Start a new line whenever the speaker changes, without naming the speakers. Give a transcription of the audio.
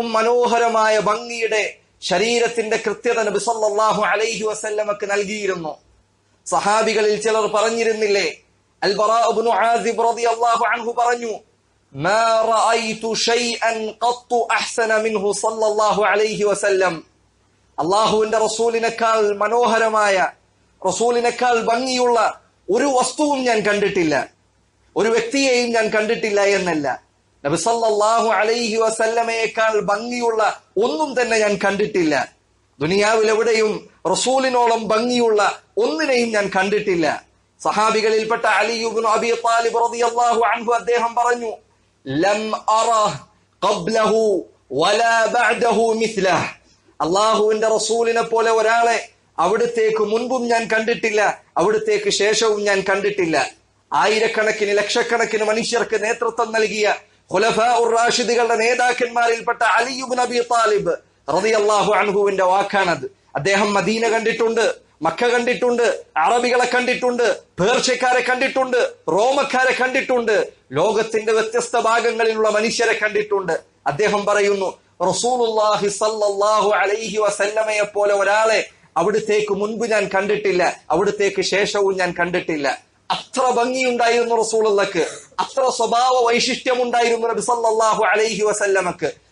ഏറ്റവും മനോഹരമായ ഭംഗിയുടെ ശരീരത്തിന്റെ കൃത്യത നബി സല്ലാഹു അലൈഹി വസല്ലമക്ക് നൽകിയിരുന്നു. സഹാബികളിൽ ചിലർ പറഞ്ഞിരുന്നില്ലേ അൻഹു പറഞ്ഞു അള്ളാഹുവിന്റെ റസൂലിനേക്കാൾ മനോഹരമായ റസൂലിനേക്കാൾ ഭംഗിയുള്ള ഒരു വസ്തുവും ഞാൻ കണ്ടിട്ടില്ല. ഒരു വ്യക്തിയെയും ഞാൻ കണ്ടിട്ടില്ല എന്നല്ല. നബി സല്ലല്ലാഹു അലൈഹി വസല്ലമയേക്കാൾ ഭംഗിയുള്ള ഒന്നും തന്നെ ഞാൻ കണ്ടിട്ടില്ല. ദുനിയാവിൽ എവിടെയും റസൂലിനോളം ഭംഗിയുള്ള ഒന്നിനെയും ഞാൻ കണ്ടിട്ടില്ല. സഹാബികളിൽപ്പെട്ട അലിയുബിൻ അബി താലിബ് റളിയല്ലാഹു അൻഹു അദ്ദേഹം പറഞ്ഞു ലം അറഹ് ഖബ്ലഹു വലാ ബഅദഹു മിസ്ലഹ്. അള്ളാഹുവിന്റെ റസൂലിനെ പോലെ ഒരാളെ അവിടത്തേക്ക് മുൻപും ഞാൻ കണ്ടിട്ടില്ല അവിടത്തേക്ക് ശേഷവും ഞാൻ കണ്ടിട്ടില്ല. ആയിരക്കണക്കിന് ലക്ഷക്കണക്കിന് മനുഷ്യർക്ക് നേതൃത്വം നൽകിയ ഖുലഫാ റാഷിദുകളുടെ നേതാക്കന്മാരിൽപ്പെട്ട അലിയുബ് നബി താലിബ് റളിയല്ലാഹു അൻഹുവിന്റെ വാക്കാണത്. അദ്ദേഹം മദീന കണ്ടിട്ടുണ്ട് മക്ക കണ്ടിട്ടുണ്ട് അറബികളെ കണ്ടിട്ടുണ്ട് പേർഷ്യക്കാരെ കണ്ടിട്ടുണ്ട് റോമക്കാരെ കണ്ടിട്ടുണ്ട് ലോകത്തിന്റെ വ്യത്യസ്ത ഭാഗങ്ങളിലുള്ള മനുഷ്യരെ കണ്ടിട്ടുണ്ട്. അദ്ദേഹം പറയുന്നു റസൂലുള്ളാഹി സല്ലല്ലാഹു അലൈഹി വസല്ലമയെ പോലെ ഒരാളെ അവിടുത്തേക്ക് മുൻപ് ഞാൻ കണ്ടിട്ടില്ല അവിടുത്തേക്ക് ശേഷവും ഞാൻ കണ്ടിട്ടില്ല. അത്ര ഭംഗിയുണ്ടായിരുന്നു റസൂലുള്ളക്ക്. അത്ര സ്വഭാവ വൈശിഷ്ട്യം വൈശിഷ്ട്യമുണ്ടായിരുന്നു നബി സല്ലല്ലാഹു അലൈഹി വസല്ലമക്ക്.